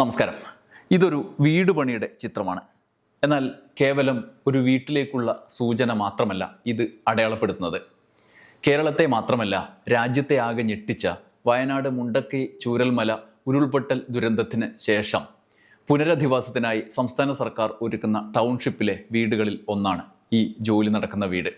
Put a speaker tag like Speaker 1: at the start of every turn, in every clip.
Speaker 1: നമസ്കാരം. ഇതൊരു വീട് പണിയുടെ ചിത്രമാണ്. എന്നാൽ കേവലം ഒരു വീട്ടിലേക്കുള്ള സൂചന മാത്രമല്ല ഇത് അടയാളപ്പെടുത്തുന്നത്. കേരളത്തെ മാത്രമല്ല രാജ്യത്തെ ആകെ ഞെട്ടിച്ച വയനാട് മുണ്ടക്കൈ ചൂരൽമല ഉരുൾപൊട്ടൽ ദുരന്തത്തിന് ശേഷം പുനരധിവാസത്തിനായി സംസ്ഥാന സർക്കാർ ഒരുക്കുന്ന ടൗൺഷിപ്പിലെ വീടുകളിൽ ഒന്നാണ് ഈ ജോലി നടക്കുന്ന വീട്.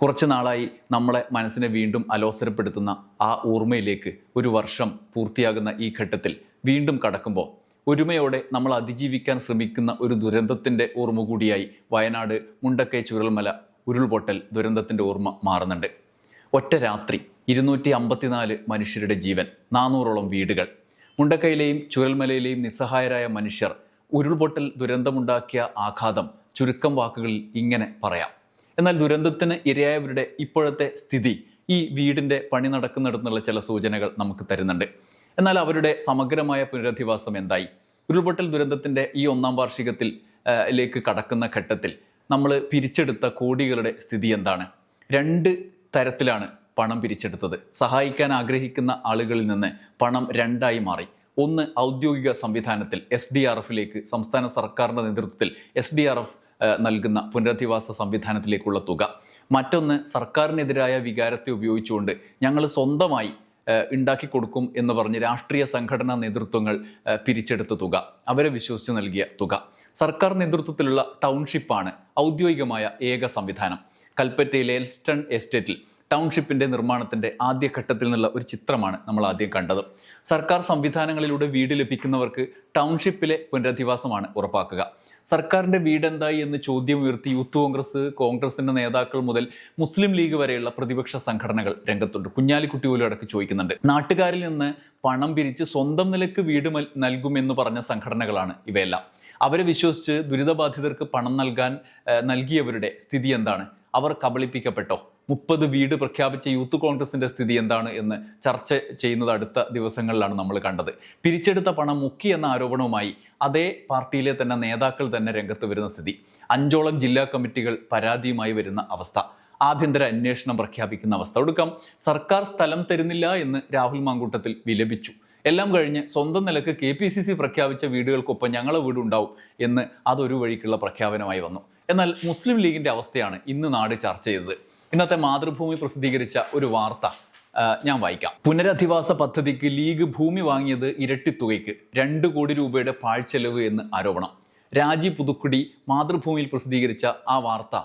Speaker 1: കുറച്ച് നാളായി നമ്മളെ മനസ്സിനെ വീണ്ടും അലോസരപ്പെടുത്തുന്ന ആ ഓർമ്മയിലേക്ക് ഒരു വർഷം പൂർത്തിയാകുന്ന ഈ ഘട്ടത്തിൽ വീണ്ടും കടക്കുമ്പോൾ ഒരുമയോടെ നമ്മൾ അതിജീവിക്കാൻ ശ്രമിക്കുന്ന ഒരു ദുരന്തത്തിന്റെ ഓർമ്മ കൂടിയായി വയനാട് മുണ്ടക്കൈ ചുരൽമല ഉരുൾപൊട്ടൽ ദുരന്തത്തിന്റെ ഓർമ്മ മാറുന്നുണ്ട്. ഒറ്റ രാത്രി ഇരുന്നൂറ്റി അമ്പത്തിനാല് മനുഷ്യരുടെ ജീവൻ നാനൂറോളം വീടുകൾ. മുണ്ടക്കൈയിലെയും ചുരൽമലയിലെയും നിസ്സഹായരായ മനുഷ്യർ ഉരുൾപൊട്ടൽ ദുരന്തമുണ്ടാക്കിയ ആഘാതം ചുരുക്കം വാക്കുകളിൽ ഇങ്ങനെ പറയാം. എന്നാൽ ദുരന്തത്തിന് ഇരയായവരുടെ ഇപ്പോഴത്തെ സ്ഥിതി ഈ വീടിന്റെ പണി നടക്കുന്നിടത്തുള്ള ചില സൂചനകൾ നമുക്ക് തരുന്നുണ്ട്. എന്നാൽ അവരുടെ സമഗ്രമായ പുനരധിവാസം എന്തായി? ഉരുൾപൊട്ടൽ ദുരന്തത്തിന്റെ ഈ ഒന്നാം വാർഷികത്തിൽ ലേക്ക് കടക്കുന്ന ഘട്ടത്തിൽ നമ്മൾ പിരിച്ചെടുത്ത കോടികളുടെ സ്ഥിതി എന്താണ്? രണ്ട് തരത്തിലാണ് പണം പിരിച്ചെടുത്തത്. സഹായിക്കാൻ ആഗ്രഹിക്കുന്ന ആളുകളിൽ നിന്ന് പണം രണ്ടായി മാറി. ഒന്ന് ഔദ്യോഗിക സംവിധാനത്തിൽ എസ് ഡി ആർ എഫിലേക്ക് സംസ്ഥാന സർക്കാരിന്റെ നേതൃത്വത്തിൽ എസ് ഡി ആർ എഫ് നൽകുന്ന പുനരധിവാസ സംവിധാനത്തിലേക്കുള്ള തുക. മറ്റൊന്ന് സർക്കാരിനെതിരായ വികാരത്തെ ഉപയോഗിച്ചുകൊണ്ട് ഞങ്ങൾ സ്വന്തമായി ഉണ്ടാക്കി കൊടുക്കും എന്ന് പറഞ്ഞ് രാഷ്ട്രീയ സംഘടനാ നേതൃത്വങ്ങൾ പിരിച്ചെടുത്ത തുക അവരെ വിശ്വസിച്ച് നൽകിയ തുക. സർക്കാർ നേതൃത്വത്തിലുള്ള ടൗൺഷിപ്പാണ് ഔദ്യോഗികമായ ഏക സംവിധാനം. കൽപ്പറ്റയിലെ എൽസ്റ്റൺ എസ്റ്റേറ്റിൽ ടൗൺഷിപ്പിന്റെ നിർമ്മാണത്തിന്റെ ആദ്യഘട്ടത്തിൽ നിന്നുള്ള ഒരു ചിത്രമാണ് നമ്മൾ ആദ്യം കണ്ടത്. സർക്കാർ സംവിധാനങ്ങളിലൂടെ വീട് ലഭിക്കുന്നവർക്ക് ടൗൺഷിപ്പിലെ പുനരധിവാസമാണ് ഉറപ്പാക്കുക. സർക്കാരിന്റെ വീടെന്തായി എന്ന് ചോദ്യം ഉയർത്തി യൂത്ത് കോൺഗ്രസ് കോൺഗ്രസിന്റെ നേതാക്കൾ മുതൽ മുസ്ലിം ലീഗ് വരെയുള്ള പ്രതിപക്ഷ സംഘടനകൾ രംഗത്തുണ്ട്. കുഞ്ഞാലിക്കുട്ടി പോലും അടക്കം ചോദിക്കുന്നുണ്ട്. നാട്ടുകാരിൽ നിന്ന് പണം പിരിച്ച് സ്വന്തം നിലയ്ക്ക് വീട് നൽകുമെന്ന് പറഞ്ഞ സംഘടനകളാണ് ഇവയെല്ലാം. അവരെ വിശ്വസിച്ച് ദുരിതബാധിതർക്ക് പണം നൽകാൻ നൽകിയവരുടെ സ്ഥിതി എന്താണ്? അവർ കബളിപ്പിക്കപ്പെട്ടോ? മുപ്പത് വീട് പ്രഖ്യാപിച്ച യൂത്ത് കോൺഗ്രസിന്റെ സ്ഥിതി എന്താണ് എന്ന് ചർച്ച ചെയ്യുന്നത് അടുത്ത ദിവസങ്ങളിലാണ് നമ്മൾ കണ്ടത്. പിരിച്ചെടുത്ത പണം മുക്കി എന്ന ആരോപണവുമായി അതേ പാർട്ടിയിലെ തന്നെ നേതാക്കൾ തന്നെ രംഗത്ത് വരുന്ന സ്ഥിതി. അഞ്ചോളം ജില്ലാ കമ്മിറ്റികൾ പരാതിയുമായി വരുന്ന അവസ്ഥ. ആഭ്യന്തര അന്വേഷണം പ്രഖ്യാപിക്കുന്ന അവസ്ഥ. ഒടുക്കം സർക്കാർ സ്ഥലം തരുന്നില്ല എന്ന് രാഹുൽ മാങ്കൂട്ടത്തിൽ വിലപിച്ചു. എല്ലാം കഴിഞ്ഞ് സ്വന്തം നിലയ്ക്ക് കെ പി സി സി പ്രഖ്യാപിച്ച വീടുകൾക്കൊപ്പം ഞങ്ങളെ വീടുണ്ടാവും എന്ന് അതൊരു വഴിക്കുള്ള പ്രഖ്യാപനമായി വന്നു. എന്നാൽ മുസ്ലിം ലീഗിന്റെ അവസ്ഥയാണ് ഇന്ന് നാട് ചർച്ച ചെയ്തത്. ഇന്നത്തെ മാതൃഭൂമി പ്രസിദ്ധീകരിച്ച ഒരു വാർത്ത ഞാൻ വായിക്കാം. പുനരധിവാസ പദ്ധതിക്ക് ലീഗ് ഭൂമി വാങ്ങിയത് ഇരട്ടിത്തുകയ്ക്ക് രണ്ട് കോടി രൂപയുടെ പാഴ്ചെലവ് എന്ന് ആരോപണം. രാജി പുതുക്കുടി മാതൃഭൂമിയിൽ പ്രസിദ്ധീകരിച്ച ആ വാർത്ത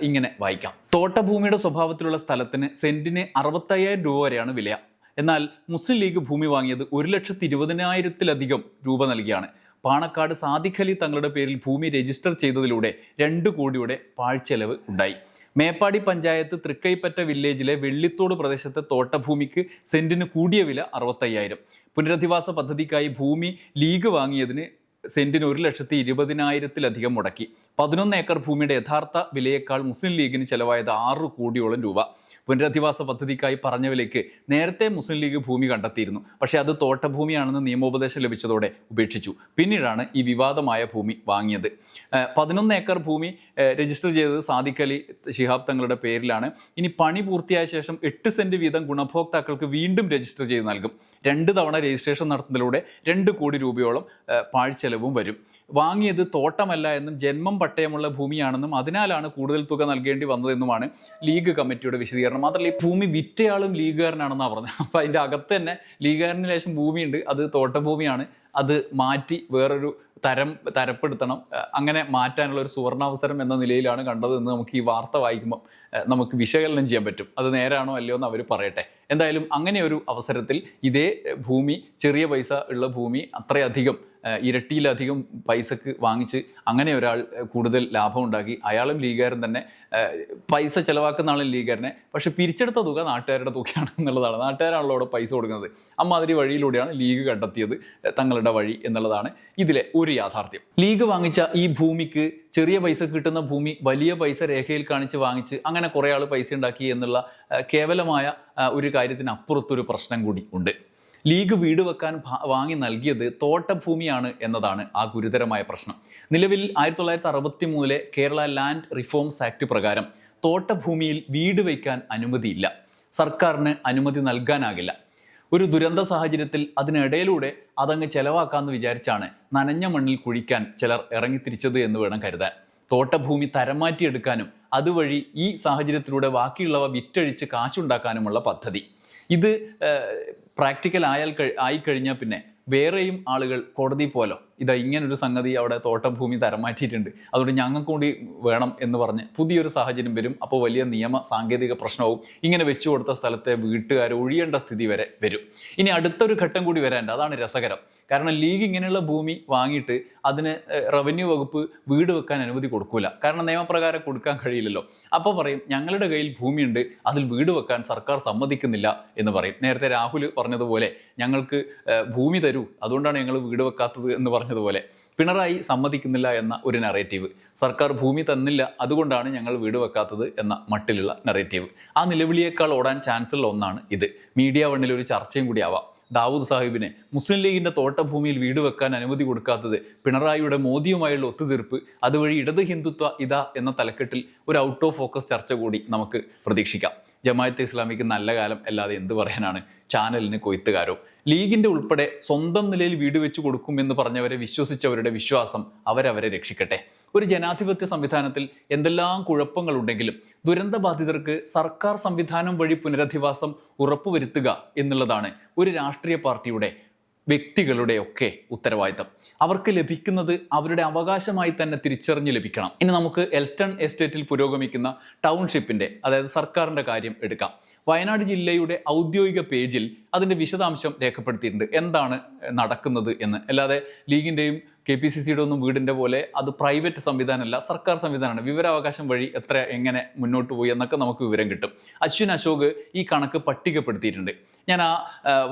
Speaker 1: ഇങ്ങനെ വായിക്കാം. തോട്ടഭൂമിയുടെ സ്വഭാവത്തിലുള്ള സ്ഥലത്തിന് സെന്റിന് അറുപത്തയ്യായിരം രൂപ വരെയാണ് വില. എന്നാൽ മുസ്ലിം ലീഗ് ഭൂമി വാങ്ങിയത് ഒരു ലക്ഷത്തി ഇരുപതിനായിരത്തിലധികം രൂപ നൽകിയാണ്. പാണക്കാട് സാദിഖലി തങ്ങളുടെ പേരിൽ ഭൂമി രജിസ്റ്റർ ചെയ്തതിലൂടെ രണ്ട് കോടിയുടെ പാഴ്ചെലവ് ഉണ്ടായി. മേപ്പാടി പഞ്ചായത്ത് തൃക്കൈപ്പറ്റ വില്ലേജിലെ വെള്ളിത്തോട് പ്രദേശത്തെ തോട്ടഭൂമിക്ക് സെന്റിന് കൂടിയ വില അറുപത്തയ്യായിരം. പുനരധിവാസ പദ്ധതിക്കായി ഭൂമി ലീഗ് വാങ്ങിയതിന് സെന്റിന് ഒരു ലക്ഷത്തി ഇരുപതിനായിരത്തിലധികം മുടക്കി. പതിനൊന്ന് ഏക്കർ ഭൂമിയുടെ യഥാർത്ഥ വിലയേക്കാൾ മുസ്ലിം ലീഗിന് ചെലവായത് ആറ് കോടിയോളം രൂപ. പുനരധിവാസ പദ്ധതിക്കായി പറഞ്ഞ വിലയ്ക്ക് നേരത്തെ മുസ്ലിം ലീഗ് ഭൂമി കണ്ടെത്തിയിരുന്നു. പക്ഷേ അത് തോട്ടഭൂമിയാണെന്ന് നിയമോപദേശം ലഭിച്ചതോടെ ഉപേക്ഷിച്ചു. പിന്നീടാണ് ഈ വിവാദമായ ഭൂമി വാങ്ങിയത്. പതിനൊന്ന് ഏക്കർ ഭൂമി രജിസ്റ്റർ ചെയ്തത് സാദിഖ് അലി ശിഹാബ് തങ്ങളുടെ പേരിലാണ്. ഇനി പണി പൂർത്തിയായ ശേഷം എട്ട് സെന്റ് വീതം ഗുണഭോക്താക്കൾക്ക് വീണ്ടും രജിസ്റ്റർ ചെയ്ത് നൽകും. രണ്ട് തവണ രജിസ്ട്രേഷൻ നടത്തുന്നതിലൂടെ രണ്ട് കോടി രൂപയോളം ഏഹ് പാഴ്ചെലവും വരും. വാങ്ങിയത് തോട്ടമല്ല എന്നും ജന്മം പട്ടയമുള്ള ഭൂമിയാണെന്നും അതിനാലാണ് കൂടുതൽ തുക നൽകേണ്ടി വന്നതെന്നുമാണ് ലീഗ് കമ്മിറ്റിയുടെ വിശദീകരണം. മാത്രമല്ല ഈ ഭൂമി വിറ്റയാളും ലീഗുകാരനാണെന്നാണ് പറഞ്ഞത്. അപ്പം അതിന്റെ അകത്ത് തന്നെ ലീഗുകാരന് ലേശം ഭൂമിയുണ്ട്. അത് തോട്ടഭൂമിയാണ്. അത് മാറ്റി വേറൊരു തരം തരപ്പെടുത്തണം. അങ്ങനെ മാറ്റാനുള്ള ഒരു സുവർണാവസരം എന്ന നിലയിലാണ് കണ്ടതെന്ന് നമുക്ക് ഈ വാർത്ത വായിക്കുമ്പോൾ നമുക്ക് വിശകലനം ചെയ്യാൻ പറ്റും. അത് നേരാണോ അല്ലയോ എന്ന് അവർ പറയട്ടെ. എന്തായാലും അങ്ങനെ ഒരു അവസരത്തിൽ ഇതേ ഭൂമി ചെറിയ പൈസ ഉള്ള ഭൂമി അത്രയധികം ഇരട്ടിയിലധികം പൈസക്ക് വാങ്ങിച്ച് അങ്ങനെ ഒരാൾ കൂടുതൽ ലാഭം ഉണ്ടാക്കി. അയാളും ലീഗുകാരൻ തന്നെ പൈസ ചിലവാക്കുന്ന ആളും ലീഗുകാരനെ. പക്ഷെ പിരിച്ചെടുത്ത തുക നാട്ടുകാരുടെ തുകയാണ് എന്നുള്ളതാണ്. നാട്ടുകാരാണല്ലോ അവിടെ പൈസ കൊടുക്കുന്നത്. അമ്മാതിരി വഴിയിലൂടെയാണ് ലീഗ് കണ്ടെത്തിയത് തങ്ങളുടെ വഴി എന്നുള്ളതാണ് ഇതിലെ ഒരു യാഥാർത്ഥ്യം. ലീഗ് വാങ്ങിച്ച ഈ ഭൂമിക്ക് ചെറിയ പൈസ കിട്ടുന്ന ഭൂമി വലിയ പൈസ രേഖയിൽ കാണിച്ച് വാങ്ങിച്ച് അങ്ങനെ കുറേ ആൾ പൈസ ഉണ്ടാക്കി എന്നുള്ള കേവലമായ ഒരു കാര്യത്തിനപ്പുറത്തൊരു പ്രശ്നം കൂടി ഉണ്ട്. ലീഗ് വീട് വെക്കാൻ വാങ്ങി നൽകിയത് തോട്ടഭൂമിയാണ് എന്നതാണ് ആ ഗുരുതരമായ പ്രശ്നം. നിലവിൽ ആയിരത്തി തൊള്ളായിരത്തി അറുപത്തി മൂന്നിലെ കേരള ലാൻഡ് റിഫോംസ് ആക്ട് പ്രകാരം തോട്ടഭൂമിയിൽ വീട് വയ്ക്കാൻ അനുമതിയില്ല. സർക്കാരിന് അനുമതി നൽകാനാകില്ല. ഒരു ദുരന്ത സാഹചര്യത്തിൽ അതിനിടയിലൂടെ അതങ്ങ് ചെലവാക്കാമെന്ന് വിചാരിച്ചാണ് നനഞ്ഞ മണ്ണിൽ കുഴിക്കാൻ ചിലർ ഇറങ്ങിത്തിരിച്ചത് എന്ന് വേണം കരുതാൻ. തോട്ടഭൂമി തരം മാറ്റിയെടുക്കാനും അതുവഴി ഈ സാഹചര്യത്തിലൂടെ ബാക്കിയുള്ളവ വിറ്റഴിച്ച് കാശുണ്ടാക്കാനുമുള്ള പദ്ധതി. ഇത് പ്രാക്ടിക്കൽ ആയാൽ കഴി- ആയിക്കഴിഞ്ഞാൽ പിന്നെ വേറെയും ആളുകൾ കോടതി പോലോ ഇതാ ഇങ്ങനൊരു സംഗതി അവിടെ തോട്ടഭൂമി തരം മാറ്റിയിട്ടുണ്ട് അതുകൊണ്ട് ഞങ്ങൾക്ക് കൂടി വേണം എന്ന് പറഞ്ഞ് പുതിയൊരു സാഹചര്യം വരും. അപ്പോൾ വലിയ നിയമ സാങ്കേതിക പ്രശ്നവും ഇങ്ങനെ വെച്ചു കൊടുത്ത സ്ഥലത്തെ വീട്ടുകാർ ഒഴിയേണ്ട സ്ഥിതി വരെ വരും. ഇനി അടുത്തൊരു ഘട്ടം കൂടി വരാനുണ്ട്. അതാണ് രസകരം. കാരണം ലീഗ് ഇങ്ങനെയുള്ള ഭൂമി വാങ്ങിയിട്ട് അതിന് റവന്യൂ വകുപ്പ് വീട് വെക്കാൻ അനുമതി കൊടുക്കൂല. കാരണം നിയമപ്രകാരം കൊടുക്കാൻ കഴിയില്ലല്ലോ. അപ്പോൾ പറയും ഞങ്ങളുടെ കയ്യിൽ ഭൂമിയുണ്ട്. അതിൽ വീട് വെക്കാൻ സർക്കാർ സമ്മതിക്കുന്നില്ല എന്ന് പറയും. നേരത്തെ രാഹുൽ പറഞ്ഞതുപോലെ ഞങ്ങൾക്ക് ഭൂമി തരൂ. അതുകൊണ്ടാണ് ഞങ്ങൾ വീട് വെക്കാത്തത് എന്ന് പറഞ്ഞതുപോലെ പിണറായി സമ്മതിക്കുന്നില്ല എന്ന ഒരു നറേറ്റീവ് സർക്കാർ ഭൂമി തന്നില്ല അതുകൊണ്ടാണ് ഞങ്ങൾ വീട് വെക്കാത്തത് എന്ന മട്ടിലുള്ള നറേറ്റീവ് ആ നിലവിളിയേക്കാൾ ഓടാൻ ചാൻസ് ഉള്ള ഒന്നാണ് ഇത്. മീഡിയ വണ്ണിൽ ഒരു ചർച്ചയും കൂടി ആവാം. ദാവൂദ് സാഹിബിന് മുസ്ലിം ലീഗിന്റെ തോട്ടഭൂമിയിൽ വീട് വെക്കാൻ അനുമതി കൊടുക്കാത്തത് പിണറായിയുടെ മോദിയുമായുള്ള ഒത്തുതീർപ്പ് അതുവഴി ഇടത് ഹിന്ദുത്വ ഇതാ എന്ന തലക്കെട്ടിൽ ഒരു ഔട്ട് ഓഫ് ഫോക്കസ് ചർച്ച കൂടി നമുക്ക് പ്രതീക്ഷിക്കാം. ജമാഅത്തെ ഇസ്ലാമിക്ക് നല്ല കാലം അല്ലാതെ എന്ത് പറയാനാണ്? ചാനലിന് കൊയ്ത്തുകാരോ? ലീഗിന്റെ ഉൾപ്പെടെ സ്വന്തം നിലയിൽ വീട് വെച്ച് കൊടുക്കുമെന്ന് പറഞ്ഞവരെ വിശ്വസിച്ചവരുടെ വിശ്വാസം അവരവരെ രക്ഷിക്കട്ടെ. ഒരു ജനാധിപത്യ സംവിധാനത്തിൽ എന്തെല്ലാം കുഴപ്പങ്ങളുണ്ടെങ്കിലും ദുരന്ത ബാധിതർക്ക് സർക്കാർ സംവിധാനം വഴി പുനരധിവാസം ഉറപ്പുവരുത്തുക എന്നുള്ളതാണ് ഒരു രാഷ്ട്രീയ പാർട്ടിയുടെ വ്യക്തികളുടെ ഒക്കെ ഉത്തരവാദിത്തം. അവർക്ക് ലഭിക്കുന്നത് അവരുടെ അവകാശമായി തന്നെ തിരിച്ചറിഞ്ഞ് ലഭിക്കണം. ഇനി നമുക്ക് എൽസ്റ്റൺ എസ്റ്റേറ്റിൽ പുരോഗമിക്കുന്ന ടൗൺഷിപ്പിന്റെ അതായത് സർക്കാരിന്റെ കാര്യം എടുക്കാം. വയനാട് ജില്ലയുടെ ഔദ്യോഗിക പേജിൽ അതിന്റെ വിശദാംശം രേഖപ്പെടുത്തിയിട്ടുണ്ട്. എന്താണ് നടക്കുന്നത് എന്ന്. അല്ലാതെ ലീഗിന്റെയും കെ പി സി സിയുടെ ഒന്നും വീടിന്റെ പോലെ അത് പ്രൈവറ്റ് സംവിധാനമല്ല സർക്കാർ സംവിധാനമാണ്. വിവരാവകാശം വഴി എത്ര എങ്ങനെ മുന്നോട്ട് പോയി എന്നൊക്കെ നമുക്ക് വിവരം കിട്ടും. അശ്വിൻ അശോക് ഈ കണക്ക് പട്ടികപ്പെടുത്തിയിട്ടുണ്ട്. ഞാൻ ആ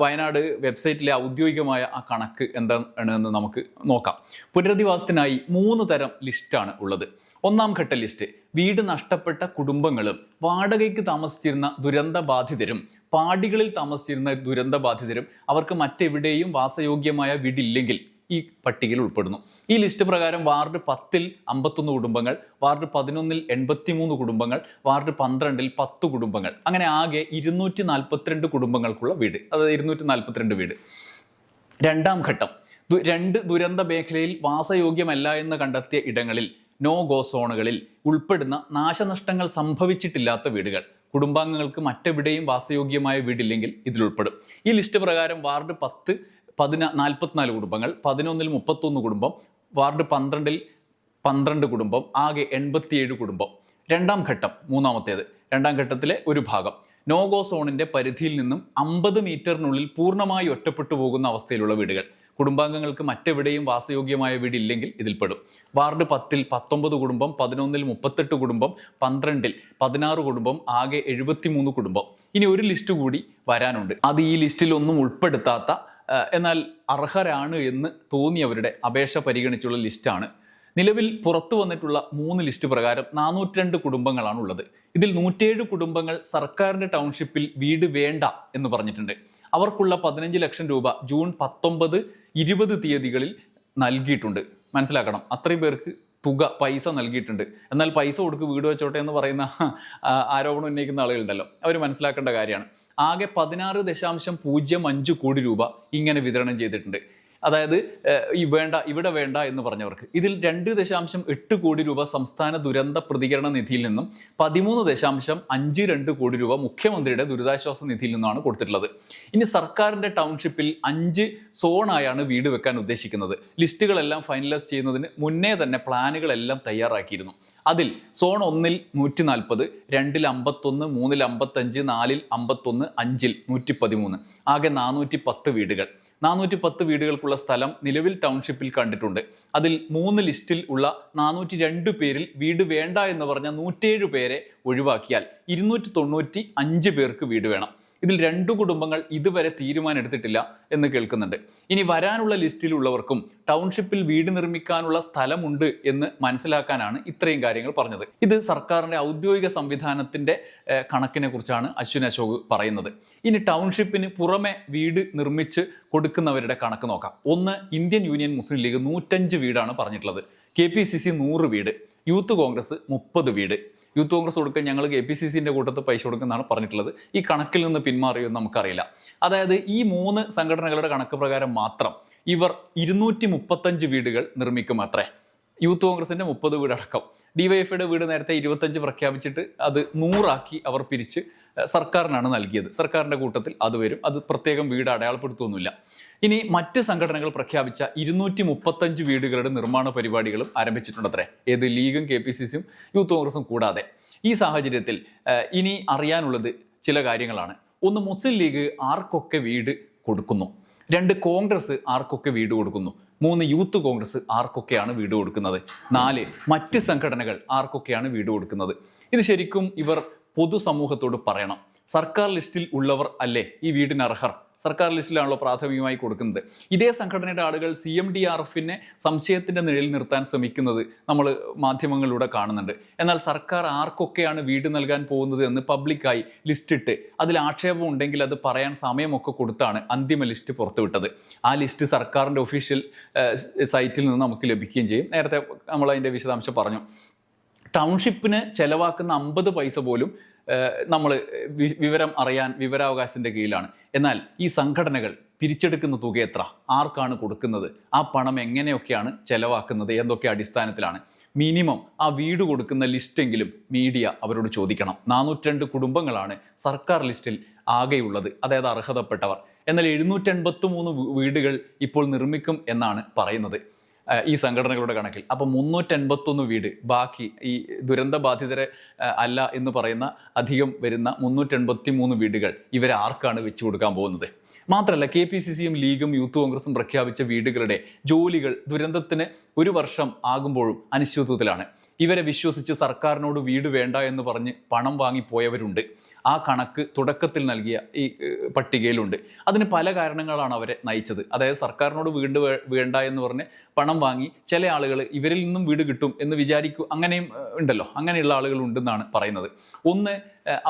Speaker 1: വയനാട് വെബ്സൈറ്റിലെ ഔദ്യോഗികമായ ആ കണക്ക് എന്താണ് എന്ന് നമുക്ക് നോക്കാം. പുനരധിവാസത്തിനായി മൂന്ന് തരം ലിസ്റ്റാണ് ഉള്ളത്. ഒന്നാം ഘട്ട ലിസ്റ്റ് വീട് നഷ്ടപ്പെട്ട കുടുംബങ്ങളും വാടകയ്ക്ക് താമസിച്ചിരുന്ന ദുരന്ത ബാധിതരും പാടികളിൽ താമസിച്ചിരുന്ന ദുരന്ത ബാധിതരും അവർക്ക് മറ്റെവിടെയും വാസയോഗ്യമായ വീടില്ലെങ്കിൽ ഈ പട്ടികയിൽ ഉൾപ്പെടുന്നു. ഈ ലിസ്റ്റ് പ്രകാരം വാർഡ് പത്തിൽ അമ്പത്തൊന്ന് കുടുംബങ്ങൾ വാർഡ് പതിനൊന്നിൽ എൺപത്തിമൂന്ന് കുടുംബങ്ങൾ വാർഡ് പന്ത്രണ്ടിൽ പത്ത് കുടുംബങ്ങൾ. അങ്ങനെ ആകെ ഇരുന്നൂറ്റി നാൽപ്പത്തിരണ്ട് കുടുംബങ്ങൾക്കുള്ള വീട്. അതായത് ഇരുന്നൂറ്റി നാൽപ്പത്തിരണ്ട് വീട്. രണ്ടാം ഘട്ടം. രണ്ട് ദുരന്ത മേഖലയിൽ വാസയോഗ്യമല്ല എന്ന് കണ്ടെത്തിയ ഇടങ്ങളിൽ നോ ഗോ സോണുകളിൽ ഉൾപ്പെടുന്ന നാശനഷ്ടങ്ങൾ സംഭവിച്ചിട്ടില്ലാത്ത വീടുകൾ. കുടുംബാംഗങ്ങൾക്ക് മറ്റെവിടെയും വാസയോഗ്യമായ വീടില്ലെങ്കിൽ ഇതിൽ ഉൾപ്പെടും. ഈ ലിസ്റ്റ് പ്രകാരം വാർഡ് പത്ത് പതിന നാൽപ്പത്തിനാല് കുടുംബങ്ങൾ പതിനൊന്നിൽ മുപ്പത്തൊന്ന് കുടുംബം വാർഡ് പന്ത്രണ്ടിൽ പന്ത്രണ്ട് കുടുംബം ആകെ എൺപത്തിയേഴ് കുടുംബം. രണ്ടാം ഘട്ടം മൂന്നാമത്തേത്. രണ്ടാം ഘട്ടത്തിലെ ഒരു ഭാഗം. നോഗോ സോണിന്റെ പരിധിയിൽ നിന്നും അമ്പത് മീറ്ററിനുള്ളിൽ പൂർണമായി ഒറ്റപ്പെട്ടു പോകുന്ന അവസ്ഥയിലുള്ള വീടുകൾ. കുടുംബാംഗങ്ങൾക്ക് മറ്റെവിടെയും വാസയോഗ്യമായ വീടില്ലെങ്കിൽ ഇതിൽപ്പെടും വാർഡ് പത്തിൽ പത്തൊമ്പത് കുടുംബം പതിനൊന്നിൽ മുപ്പത്തെട്ട് കുടുംബം പന്ത്രണ്ടിൽ പതിനാറ് കുടുംബം ആകെ എഴുപത്തിമൂന്ന് കുടുംബം. ഇനി ഒരു ലിസ്റ്റ് കൂടി വരാനുണ്ട്. അത് ഈ ലിസ്റ്റിൽ ഒന്നും ഉൾപ്പെടുത്താത്ത എന്നാൽ അർഹരാണ് എന്ന് തോന്നിയവരുടെ അപേക്ഷ പരിഗണിച്ചുള്ള ലിസ്റ്റാണ്. നിലവിൽ പുറത്തു വന്നിട്ടുള്ള മൂന്ന് ലിസ്റ്റ് പ്രകാരം നാനൂറ്റിരണ്ട് കുടുംബങ്ങളാണ് ഉള്ളത് ഇതിൽ നൂറ്റേഴ് കുടുംബങ്ങൾ സർക്കാരിന്റെ ടൗൺഷിപ്പിൽ വീട് വേണ്ട എന്ന് പറഞ്ഞിട്ടുണ്ട്. അവർക്കുള്ള പതിനഞ്ച് ലക്ഷം രൂപ ജൂൺ പത്തൊമ്പത് ഇരുപത് തീയതികളിൽ നൽകിയിട്ടുണ്ട്. മനസ്സിലാക്കണം. അത്രയും പേർക്ക് തുക പൈസ നൽകിയിട്ടുണ്ട്. എന്നാൽ പൈസ കൊടുക്ക് വീട് വെച്ചോട്ടെ എന്ന് പറയുന്ന ആരോപണം ഉന്നയിക്കുന്ന ആളുകളുണ്ടല്ലോ. അവർ മനസ്സിലാക്കേണ്ട കാര്യമാണ്. ആകെ പതിനാറ് ദശാംശം പൂജ്യം അഞ്ച് കോടി രൂപ ഇങ്ങനെ വിതരണം ചെയ്തിട്ടുണ്ട്. അതായത് ഈ വേണ്ട ഇവിടെ വേണ്ട എന്ന് പറഞ്ഞവർക്ക്. ഇതിൽ രണ്ട് ദശാംശം എട്ട് കോടി രൂപ സംസ്ഥാന ദുരന്ത പ്രതികരണ നിധിയിൽ നിന്നും പതിമൂന്ന് ദശാംശം അഞ്ച് രണ്ട് കോടി രൂപ മുഖ്യമന്ത്രിയുടെ ദുരിതാശ്വാസ നിധിയിൽ നിന്നാണ് കൊടുത്തിട്ടുള്ളത്. ഇനി സർക്കാരിന്റെ ടൗൺഷിപ്പിൽ അഞ്ച് സോണായാണ് വീട് വെക്കാൻ ഉദ്ദേശിക്കുന്നത്. ലിസ്റ്റുകളെല്ലാം ഫൈനലൈസ് ചെയ്യുന്നതിന് മുന്നേ തന്നെ പ്ലാനുകളെല്ലാം തയ്യാറാക്കിയിരുന്നു. അതിൽ സോൺ ഒന്നിൽ നൂറ്റി നാൽപ്പത് രണ്ടിൽ അമ്പത്തൊന്ന് മൂന്നിൽ അമ്പത്തഞ്ച് നാലിൽ അമ്പത്തൊന്ന് അഞ്ചിൽ നൂറ്റി പതിമൂന്ന് ആകെ നാനൂറ്റി പത്ത് വീടുകൾ. നാനൂറ്റി പത്ത് വീടുകൾക്കുള്ള സ്ഥലം നിലവിൽ ടൗൺഷിപ്പിൽ കണ്ടിട്ടുണ്ട്. അതിൽ മൂന്ന് ലിസ്റ്റിൽ ഉള്ള നാനൂറ്റി രണ്ട് പേരിൽ വീട് വേണ്ട എന്ന് പറഞ്ഞ നൂറ്റേഴ് പേരെ ഒഴിവാക്കിയാൽ ഇരുന്നൂറ്റി തൊണ്ണൂറ്റി അഞ്ച് പേർക്ക് വീട് വേണം. ഇതിൽ രണ്ടു കുടുംബങ്ങൾ ഇതുവരെ തീരുമാനം എടുത്തിട്ടില്ല എന്ന് കേൾക്കുന്നുണ്ട്. ഇനി വരാനുള്ള ലിസ്റ്റിലുള്ളവർക്കും ടൗൺഷിപ്പിൽ വീട് നിർമ്മിക്കാനുള്ള സ്ഥലമുണ്ട് എന്ന് മനസ്സിലാക്കാനാണ് ഇത്രയും കാര്യങ്ങൾ പറഞ്ഞത്. ഇത് സർക്കാരിന്റെ ഔദ്യോഗിക സംവിധാനത്തിന്റെ ഏഹ്, കണക്കിനെ കുറിച്ചാണ് അശ്വിൻ അശോക് പറയുന്നത്. ഇനി ടൗൺഷിപ്പിന് പുറമെ വീട് നിർമ്മിച്ച് കൊടുക്കുന്നവരുടെ കണക്ക് നോക്കാം. ഒന്ന് ഇന്ത്യൻ യൂണിയൻ മുസ്ലിം ലീഗ് നൂറ്റഞ്ച് വീടാണ് പറഞ്ഞിട്ടുള്ളത്. കെ പി സി സി നൂറ് വീട് യൂത്ത് കോൺഗ്രസ് മുപ്പത് വീട്. യൂത്ത് കോൺഗ്രസ് കൊടുക്കാൻ ഞങ്ങൾ കെ പി സി സിന്റെ കൂട്ടത്ത് പൈസ കൊടുക്കുന്നതാണ് പറഞ്ഞിട്ടുള്ളത്. ഈ കണക്കിൽ നിന്ന് പിന്മാറിയോ നമുക്കറിയില്ല. അതായത് ഈ മൂന്ന് സംഘടനകളുടെ കണക്ക് പ്രകാരം മാത്രം ഇവർ ഇരുന്നൂറ്റി മുപ്പത്തഞ്ച് വീടുകൾ നിർമ്മിക്കും അത്രേ. യൂത്ത് കോൺഗ്രസിന്റെ മുപ്പത് വീടടക്കം. ഡിവൈഎഫ്ഐയുടെ വീട് നേരത്തെ ഇരുപത്തഞ്ച് പ്രഖ്യാപിച്ചിട്ട് അത് നൂറാക്കി അവർ പിരിച്ച് സർക്കാരിനാണ് നൽകിയത്. സർക്കാരിന്റെ കൂട്ടത്തിൽ അത് വരും. അത് പ്രത്യേകം വീട് അടയാളപ്പെടുത്തുമൊന്നുമില്ല ഇനി മറ്റ് സംഘടനകൾ പ്രഖ്യാപിച്ച ഇരുന്നൂറ്റി മുപ്പത്തഞ്ച് വീടുകളുടെ നിർമ്മാണ പരിപാടികളും ആരംഭിച്ചിട്ടുണ്ടത്രേ. ഏത് ലീഗും കെ പി സി സിയും യൂത്ത് കോൺഗ്രസും കൂടാതെ. ഈ സാഹചര്യത്തിൽ ഇനി അറിയാനുള്ളത് ചില കാര്യങ്ങളാണ്. ഒന്ന് മുസ്ലിം ലീഗ് ആർക്കൊക്കെ വീട് കൊടുക്കുന്നു? രണ്ട് കോൺഗ്രസ് ആർക്കൊക്കെ വീട് കൊടുക്കുന്നു? മൂന്ന് യൂത്ത് കോൺഗ്രസ് ആർക്കൊക്കെയാണ് വീട് കൊടുക്കുന്നത്? നാല് മറ്റ് സംഘടനകൾ ആർക്കൊക്കെയാണ് വീട് കൊടുക്കുന്നത്? ഇത് ശരിക്കും ഇവർ പൊതുസമൂഹത്തോട് പറയണം. സർക്കാർ ലിസ്റ്റിൽ ഉള്ളവർ അല്ലേ ഈ വീടിന് അർഹർ? സർക്കാർ ലിസ്റ്റിലാണല്ലോ പ്രാഥമികമായി കൊടുക്കുന്നത്. ഇതേ സംഘടനയുടെ ആളുകൾ സി എം ഡി ആർ എഫിനെ സംശയത്തിന്റെ നിഴലിൽ നിർത്താൻ ശ്രമിക്കുന്നത് നമ്മൾ മാധ്യമങ്ങളിലൂടെ കാണുന്നുണ്ട്. എന്നാൽ സർക്കാർ ആർക്കൊക്കെയാണ് വീട് നൽകാൻ പോകുന്നത് എന്ന് പബ്ലിക്കായി ലിസ്റ്റ് ഇട്ട് അതിൽ ആക്ഷേപം ഉണ്ടെങ്കിൽ അത് പറയാൻ സമയമൊക്കെ കൊടുത്താണ് അന്തിമ ലിസ്റ്റ് പുറത്തുവിട്ടത്. ആ ലിസ്റ്റ് സർക്കാരിന്റെ ഒഫീഷ്യൽ സൈറ്റിൽ നിന്ന് നമുക്ക് ലഭിക്കുകയും ചെയ്യും. നേരത്തെ നമ്മൾ അതിന്റെ വിശദാംശം പറഞ്ഞു. ടൗൺഷിപ്പിന് ചെലവാക്കുന്ന അമ്പത് പൈസ പോലും നമ്മൾ വിവരം അറിയാൻ വിവരാവകാശത്തിന്റെ കീഴിലാണ്. എന്നാൽ ഈ സംഘടനകൾ പിരിച്ചെടുക്കുന്ന തുക എത്ര? ആർക്കാണ് കൊടുക്കുന്നത്? ആ പണം എങ്ങനെയൊക്കെയാണ് ചെലവാക്കുന്നത്? എന്തൊക്കെ അടിസ്ഥാനത്തിലാണ്? മിനിമം ആ വീട് കൊടുക്കുന്ന ലിസ്റ്റെങ്കിലും മീഡിയ അവരോട് ചോദിക്കണം. നാനൂറ്റിരണ്ട് കുടുംബങ്ങളാണ് സർക്കാർ ലിസ്റ്റിൽ ആകെയുള്ളത് അതായത് അർഹതപ്പെട്ടവർ. എന്നാൽ മൂന്ന് വീടുകൾ ഇപ്പോൾ നിർമ്മിക്കും എന്നാണ് പറയുന്നത്. ഈ സംഘടനകളുടെ കണക്കിൽ. അപ്പൊ മുന്നൂറ്റി എൺപത്തൊന്ന് വീട് ബാക്കി ഈ ദുരന്ത ബാധിതരെ അല്ല എന്ന് പറയുന്ന അധികം വരുന്ന മുന്നൂറ്റൻപത്തി മൂന്ന് വീടുകൾ ഇവരെ ആർക്കാണ് വെച്ചു കൊടുക്കാൻ പോകുന്നത്? മാത്രമല്ല കെ പി സി സിയും ലീഗും യൂത്ത് കോൺഗ്രസും പ്രഖ്യാപിച്ച വീടുകളുടെ ജോലികൾ ദുരന്തത്തിന് ഒരു വർഷം ആകുമ്പോഴും അനിശ്ചിതത്വത്തിലാണ്. ഇവരെ വിശ്വസിച്ച് സർക്കാരിനോട് വീട് വേണ്ട എന്ന് പറഞ്ഞ് പണം വാങ്ങിപ്പോയവരുണ്ട് ആ കണക്ക് തുടക്കത്തിൽ നൽകിയ ഈ പട്ടികയിലുണ്ട്. അതിന് പല കാരണങ്ങളാണ് അവരെ നയിച്ചത്. അതായത് സർക്കാരിനോട് വീട് വേണ്ട എന്ന് പറഞ്ഞ് പണം വാങ്ങി ചില ആളുകൾ ഇവരിൽ നിന്നും വീട് കിട്ടും എന്ന് വിചാരിക്കൂ അങ്ങനെയും ഉണ്ടല്ലോ. അങ്ങനെയുള്ള ആളുകൾ ഉണ്ടെന്നാണ് പറയുന്നത്. ഒന്ന്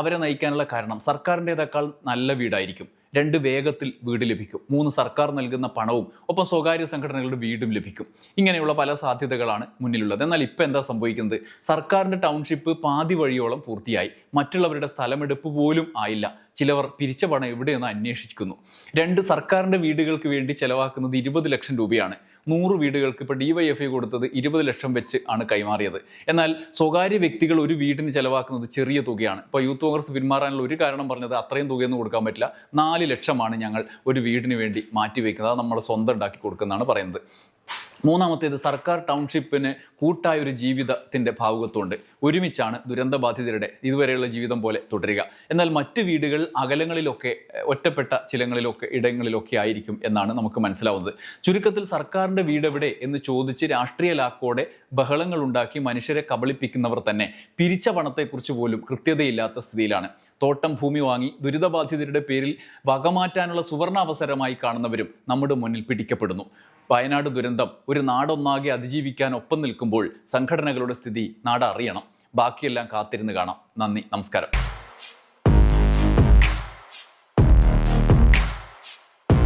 Speaker 1: അവരെ നയിക്കാനുള്ള കാരണം സർക്കാരിന്റെതേക്കാൾ നല്ല വീടായിരിക്കും. രണ്ട് വേഗത്തിൽ വീട് ലഭിക്കും. മൂന്ന് സർക്കാർ നൽകുന്ന പണവും ഒപ്പം സ്വകാര്യ സംഘടനകളുടെ വീടും ലഭിക്കും. ഇങ്ങനെയുള്ള പല സാധ്യതകളാണ് മുന്നിലുള്ളത്. എന്നാൽ ഇപ്പം എന്താ സംഭവിക്കുന്നത്? സർക്കാരിന്റെ ടൗൺഷിപ്പ് പാതി വഴിയോളം പൂർത്തിയായി. മറ്റുള്ളവരുടെ സ്ഥലമെടുപ്പ് പോലും ആയില്ല. ചിലവർ പിരിച്ച പണം എവിടെയെന്ന് അന്വേഷിക്കുന്നു. രണ്ട് സർക്കാരിന്റെ വീടുകൾക്ക് വേണ്ടി ചിലവാക്കുന്നത് ഇരുപത് ലക്ഷം രൂപയാണ്. നൂറ് വീടുകൾക്ക് ഇപ്പോൾ ഡിവൈഎഫ്ഐ കൊടുത്തത് ഇരുപത് ലക്ഷം വെച്ച് ആണ് കൈമാറിയത്. എന്നാൽ സ്വകാര്യ വ്യക്തികൾ ഒരു വീടിന് ചിലവാക്കുന്നത് ചെറിയ തുകയാണ്. ഇപ്പോൾ യൂത്ത് കോൺഗ്രസ് പിന്മാറാനുള്ള ഒരു കാരണം പറഞ്ഞത് അത്രയും തുകയൊന്നും കൊടുക്കാൻ പറ്റില്ല. നാല് ലക്ഷമാണ് ഞങ്ങൾ ഒരു വീടിന് വേണ്ടി മാറ്റിവെക്കുന്നത്. അത് നമ്മൾ സ്വന്തം ഉണ്ടാക്കി കൊടുക്കുന്നതാണ് പറയുന്നത്. മൂന്നാമത്തേത് സർക്കാർ ടൗൺഷിപ്പിന് കൂട്ടായ ഒരു ജീവിതത്തിന്റെ ഭാവുകത്വമുണ്ട്. ഒരുമിച്ചാണ് ദുരന്തബാധിതരുടെ ഇതുവരെയുള്ള ജീവിതം പോലെ തുടരുക. എന്നാൽ മറ്റ് വീടുകൾ അകലങ്ങളിലൊക്കെ ഒറ്റപ്പെട്ട ചിലങ്ങളിലൊക്കെ ഇടങ്ങളിലൊക്കെ ആയിരിക്കും എന്നാണ് നമുക്ക് മനസ്സിലാവുന്നത്. ചുരുക്കത്തിൽ സർക്കാരിന്റെ വീട് എവിടെ എന്ന് ചോദിച്ച് രാഷ്ട്രീയ ലാക്കോടെ ബഹളങ്ങൾ ഉണ്ടാക്കി മനുഷ്യരെ കബളിപ്പിക്കുന്നവർ തന്നെ പിരിച്ച പണത്തെക്കുറിച്ച് പോലും കൃത്യതയില്ലാത്ത സ്ഥിതിയിലാണ്. തോട്ടം ഭൂമി വാങ്ങി ദുരിതബാധിതരുടെ പേരിൽ വകമാറ്റാനുള്ള സുവർണാവസരമായി കാണുന്നവരും നമ്മുടെ മുന്നിൽ പിടിക്കപ്പെടുന്നു. വയനാട് ദുരന്തം. ഒരു നാടൊന്നാകെ അതിജീവിക്കാൻ ഒപ്പം നിൽക്കുമ്പോൾ സംഘടനകളുടെ സ്ഥിതി നാട് അറിയണം ബാക്കിയെല്ലാം കാത്തിരുന്ന് കാണാം. നന്ദി. നമസ്കാരം.